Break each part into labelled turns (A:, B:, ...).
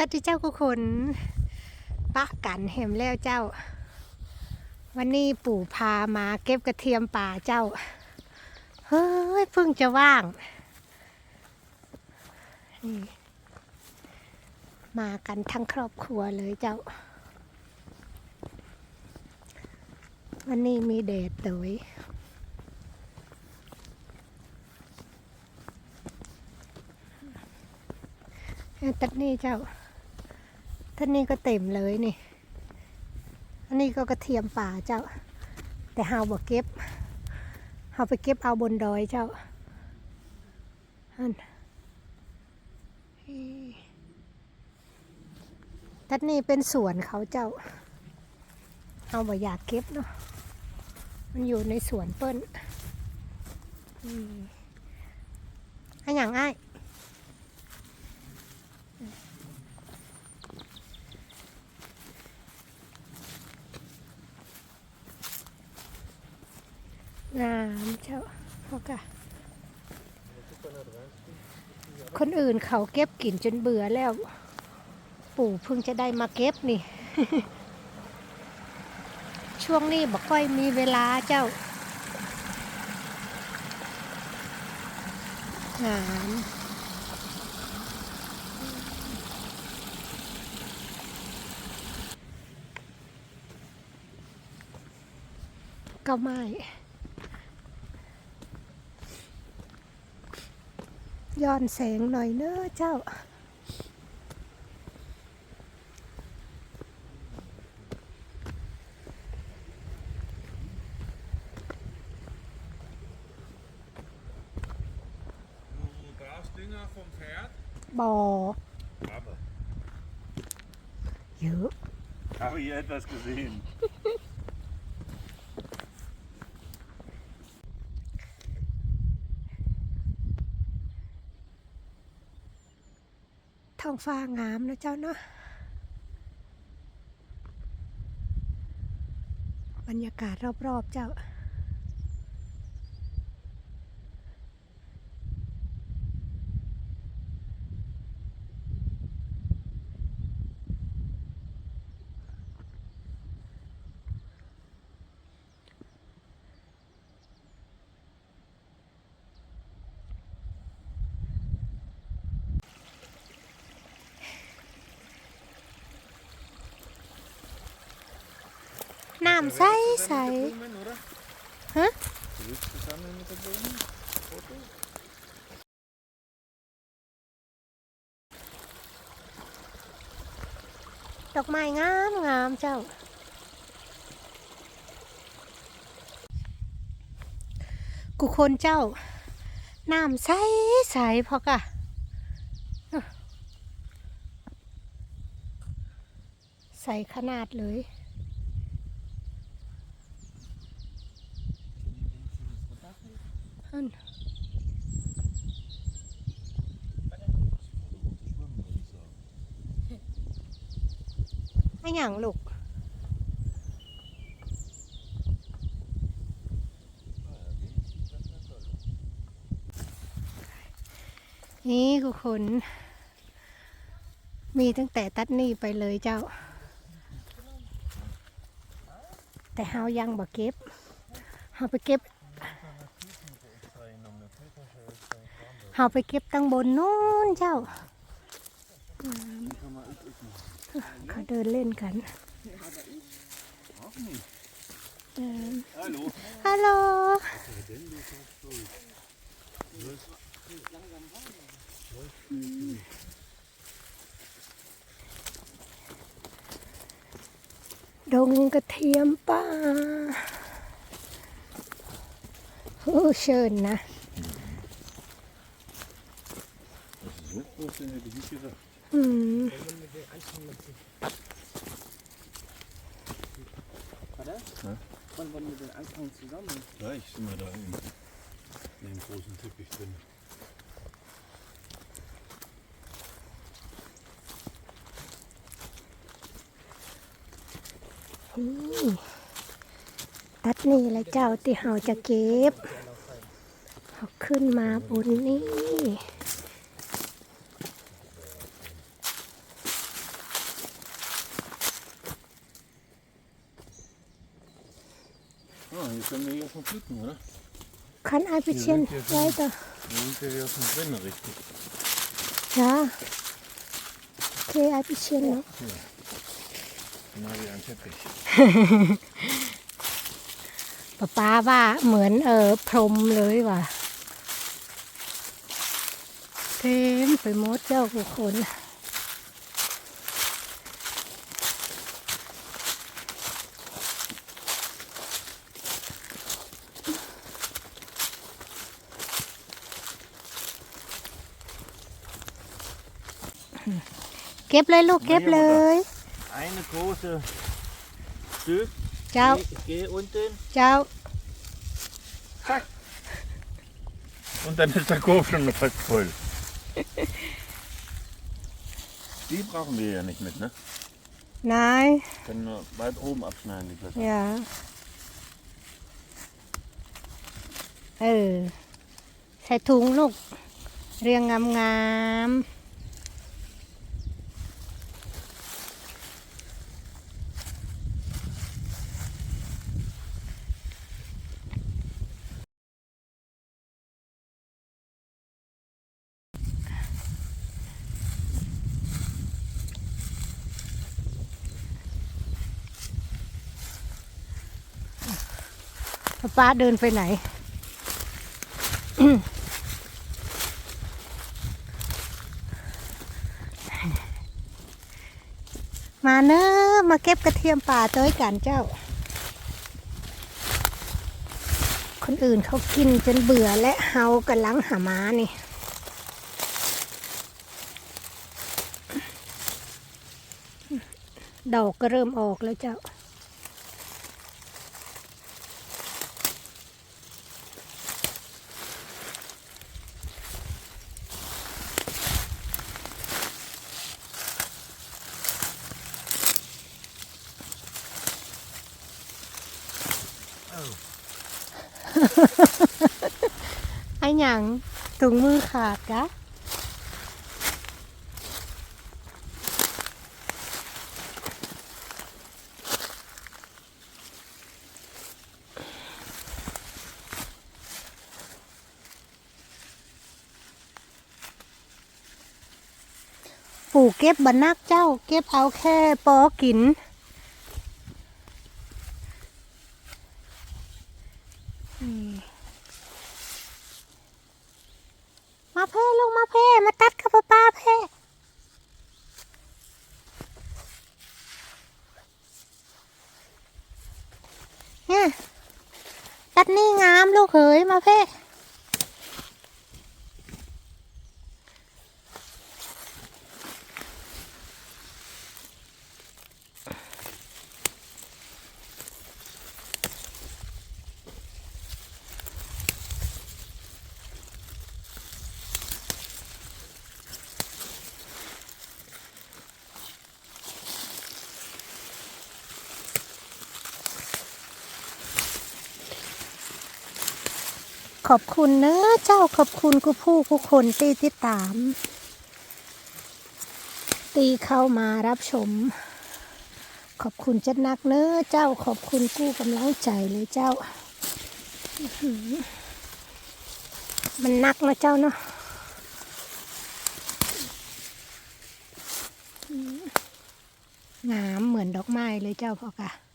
A: วัสดีเจ้ากุคนปะกันแหมแล้วเจ้า วันนี้ปู่พามาเก็บกระเทียมป่าเจ้า เฮ้ยเพิ่งจะว่างนี่มากันทั้งครอบครัวเลยเจ้า วันนี้มีแดดเลยตัดนี่เจ้า ท่านนี่ก็เต็มเลยนี่ อันนี้ก็กระเทียมป่าเจ้า แต่เฮาบ่เก็บเฮาไปเก็บเอาบนดอยเจ้า อันตัดนี่เป็นสวนเขาเจ้าเฮาบ่อยากเก็บเนาะ มันอยู่ในสวนเปิ้นอันอย่างอ้าย งามเจ้าเขากะคนอื่นเขาเก็บกินจนเบื่อแล้ว ปู่เพิ่งจะได้มาเก็บนี่ ช่วงนี้บอกค่อยมีเวลาเจ้างามก็ไม่ ย้อนแสงหน่อยเนอะเจ้า
B: Du Grasdünger vom Pferd?
A: บอ
B: Aber.
A: เยอะ
B: Habe ich etwas gesehen?
A: ท้องฟ้างามนะเจ้าเนาะบรรยากาศรอบๆเจ้าำใสใส
B: ฮะ
A: ดอกไม้งามงามเจ้า กุคนเจ้า น้ำใสใสพอกะใสขนาดเลย อัน ไอ้หยังลูกนี่คือคน มีตั้งแต่ตัดนี่ไปเลยเจ้า แต่เฮายังบ่เก็บเฮาไปเก็บเฮาไปเก็บตั้งบนนู้นเจ้า เขาเดินเล่นกันเดิน
B: Hallo.
A: ฮัลโหลดงกระเทียมป่าโอ้เชิญนะ
B: So
C: Wann wollen wir den Anfang zusammen?
B: Gleich sind wir da in, in dem großen Teppich drin.
A: นี่ตัดนี่แหละเจ้าที่เฮาจะเก็บเอาขึ้นมาบนนี่
B: können wir hier schon pflücken, oder?
A: Kann ein bisschen
B: sind hier schon-
A: weiter.
B: Wir sind ja hier schon drin, richtig.
A: Ja. Okay, ein bisschen noch.
B: Genau wie ein Teppich.
A: ป้าป้าว่าเหมือนเออพรมเลยว่ะเต็มไปหมดเจ้าผู้คน เก็บเลยลูกเก็บเลย
C: Eine große Stück.
A: เจ้า
C: Ich gehe unten.
A: เจ้า
B: Und dann ist der Korb schon fast voll. Die brauchen wir ja nicht mit, ne?
A: นาย
B: Können nur weit oben abschneiden, die Blätter.
A: อย่าเออ ใส่ถุงลูก เรียงงามๆ ป้าเดินไปไหน มาเนอะมาเก็บกระเทียมป่าเต้ยกันเจ้า คนอื่นเขากินจนเบื่อและเฮากำลังหามานี่ดอกก็เริ่มออกแล้วเจ้า ไอ้ห ยังถุงมือขาดกะปลูกเก็บบันนักเจ้า เก็บเอาแค่ปอกิน มาเพ่ลงมาเพ่มาตัดกับป้าเพ่เนี่ยตัดนี่งามลูกเขยมาเพ่ ขอบคุณเนอะเจ้าขอบคุณกูผู้ผู้คนตีติดตาม ตีเข้ามารับชม ขอบคุณจัดนักเนอะเจ้าขอบคุณกู้กำลังใจเลยเจ้า มันนักนะเจ้าเนาะงามเหมือนดอกไม้เลยเจ้าพ่อกะ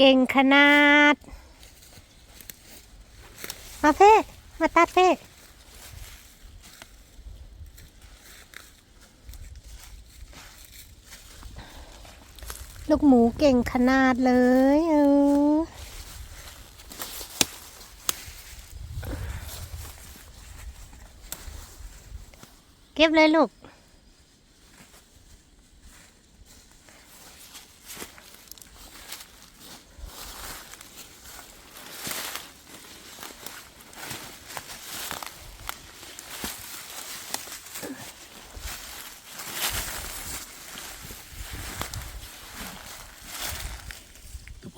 A: เก่งขนาด มาเพ่มาตัดเพ่ลูกหมูเก่งขนาดเลยเออเก็บเลยลูก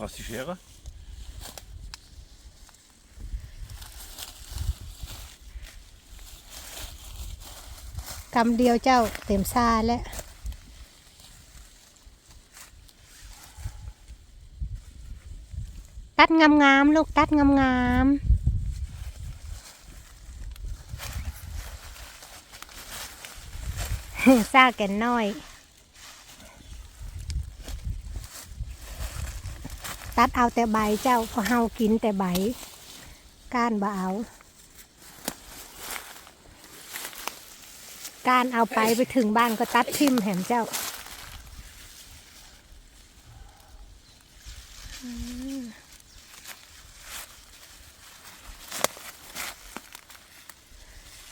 B: Rastiferen.
A: กำเดียวเจ้าเต็มซาแล้วตัดงามๆลูกตัดงามๆซาแก่นน้อย ตัดเอาแต่ใบเจ้าพอเฮากินแต่ใบ ก้านบ่เอาการเอาไปไปถึงบ้านก็ตัดทิมแหมเจ้า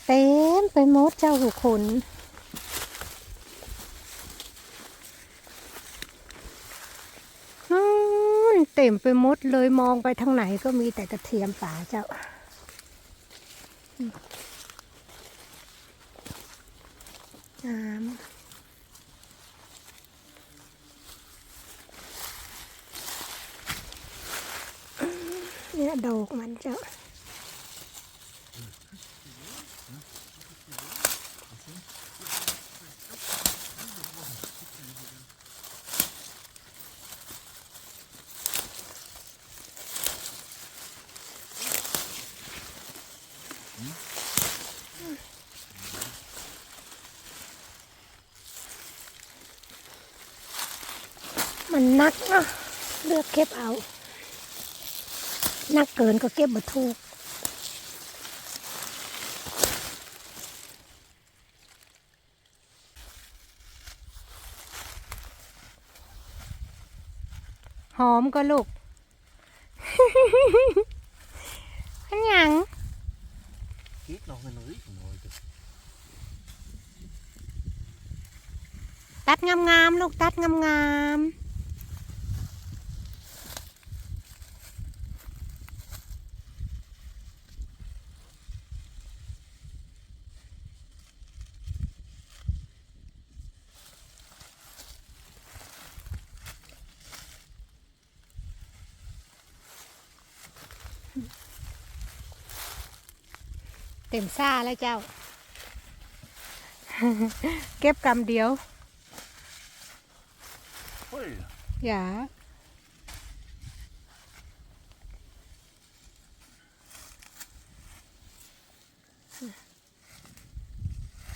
A: เต็มไปหมดเจ้าหูคนอืม เต็มไปหมดเลยมองไปทางไหนก็มีแต่กระเทียมป่าเจ้า น้ำเนี่ยดอกมันจะ มันนักเนาะเลือกเก็บเอา นักเกินก็เก็บมาถูกหอมก็ลูกอันยัง
B: Geht noch, wenn riechen wollte.
A: ตัดงามๆลูกตัดงามๆ เต็มซ่าแล้วเจ้า เก็บกำเดียว
B: Ui.
A: อย่า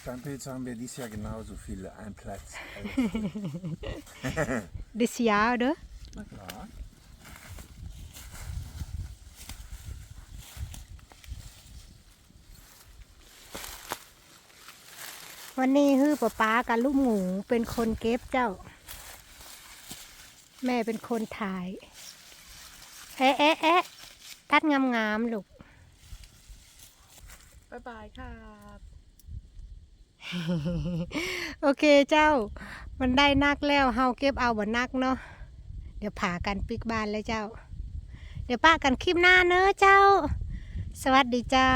D: Steinpilze haben wir dieses Jahr genauso viele. Ein Platz.
A: ดิสยาเด้อ
D: Na klar.
A: วันนี้ฮือป้าป๊ากับลูกหมูเป็นคนเก็บเจ้า แม่เป็นคนถ่าย เอ๊ะเอ๊ะเอ๊ะตัดงามๆลูก
C: บ๊ายบายครับ
A: โอเคเจ้า มันได้นักแล้วเฮาเก็บเอาบ่นักเนาะเดี๋ยวผ่ากันปิกบ้านแล้วเจ้า เดี๋ยวป้ากันคลิปหน้าเนอะเจ้า สวัสดีเจ้า